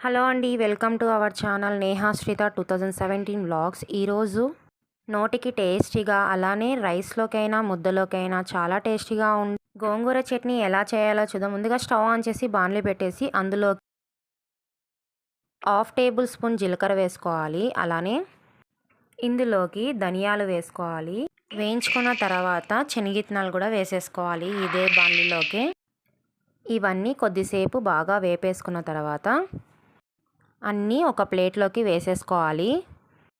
Hello అండి welcome to our channel Neha Shritha two thousand seventeen blogs ఈరోజు నోటికి టేస్టీగా అలానే రైస్లోకైనా ముద్దలోకైనా చాలా టేస్టీగా ఉంది గోంగూర చట్నీ ఎలా చేయాలో చూద్దాం. ముందుగా స్టవ్ ఆన్ చేసి బాణలి పెట్టేసి అందులో హాఫ్ టేబుల్ స్పూన్ జీలకర్ర వేసుకోవాలి. అలానే ఇందులోకి ధనియాలు వేసుకోవాలి. వేయించుకున్న తర్వాత శనగిత్తనాలు కూడా వేసేసుకోవాలి ఇదే బాణలిలోకి. ఇవన్నీ కొద్దిసేపు బాగా వేపేసుకున్న తర్వాత అన్నీ ఒక ప్లేట్లోకి వేసేసుకోవాలి.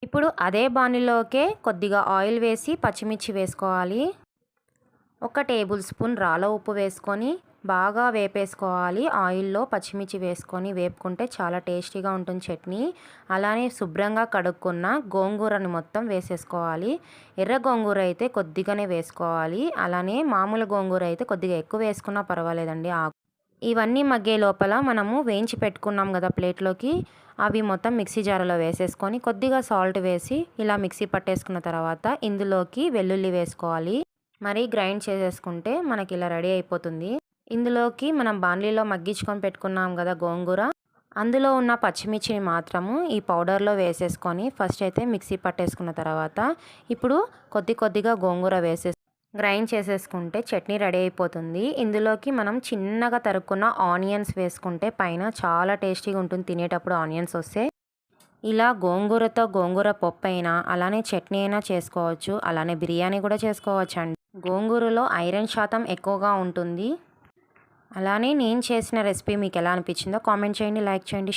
ఇప్పుడు అదే బాణిలోకే కొద్దిగా ఆయిల్ వేసి పచ్చిమిర్చి వేసుకోవాలి. ఒక టేబుల్ స్పూన్ రాళ్ళ ఉప్పు వేసుకొని బాగా వేపేసుకోవాలి. ఆయిల్లో పచ్చిమిర్చి వేసుకొని వేపుకుంటే చాలా టేస్టీగా ఉంటుంది చట్నీ. అలానే శుభ్రంగా కడుక్కున్న గోంగూరని మొత్తం వేసేసుకోవాలి. ఎర్ర గోంగూర అయితే కొద్దిగానే వేసుకోవాలి. అలానే మామూలు గోంగూర అయితే కొద్దిగా ఎక్కువ వేసుకున్నా పర్వాలేదండి. ఆకు ఇవన్నీ మగ్గే లోపల మనము వేయించి పెట్టుకున్నాం కదా ప్లేట్లోకి. అవి మొత్తం మిక్సీ జారలో వేసేసుకొని కొద్దిగా సాల్ట్ వేసి ఇలా మిక్సీ పట్టేసుకున్న తర్వాత ఇందులోకి వెల్లుల్లి వేసుకోవాలి. మరీ గ్రైండ్ చేసేసుకుంటే మనకి ఇలా రెడీ అయిపోతుంది. ఇందులోకి మనం బాండ్లీలో మగ్గించుకొని పెట్టుకున్నాం కదా గోంగూర. అందులో ఉన్న పచ్చిమిర్చిని మాత్రము ఈ పౌడర్లో వేసేసుకొని ఫస్ట్ అయితే మిక్సీ పట్టేసుకున్న తర్వాత ఇప్పుడు కొద్ది కొద్దిగా గోంగూర వేసేసు గ్రైండ్ చేసేసుకుంటే చట్నీ రెడీ అయిపోతుంది. ఇందులోకి మనం చిన్నగా తరుక్కున్న ఆనియన్స్ వేసుకుంటే పైన చాలా టేస్టీగా ఉంటుంది తినేటప్పుడు ఆనియన్స్ వస్తే. ఇలా గోంగూరతో గోంగూర పప్పు అయినా అలానే చట్నీ అయినా చేసుకోవచ్చు. అలానే బిర్యానీ కూడా చేసుకోవచ్చు అండి గోంగూరలో ఐరన్ శాతం ఎక్కువగా ఉంటుంది. అలానే నేను చేసిన రెసిపీ మీకు ఎలా అనిపించిందో కామెంట్ చేయండి లైక్ చేయండి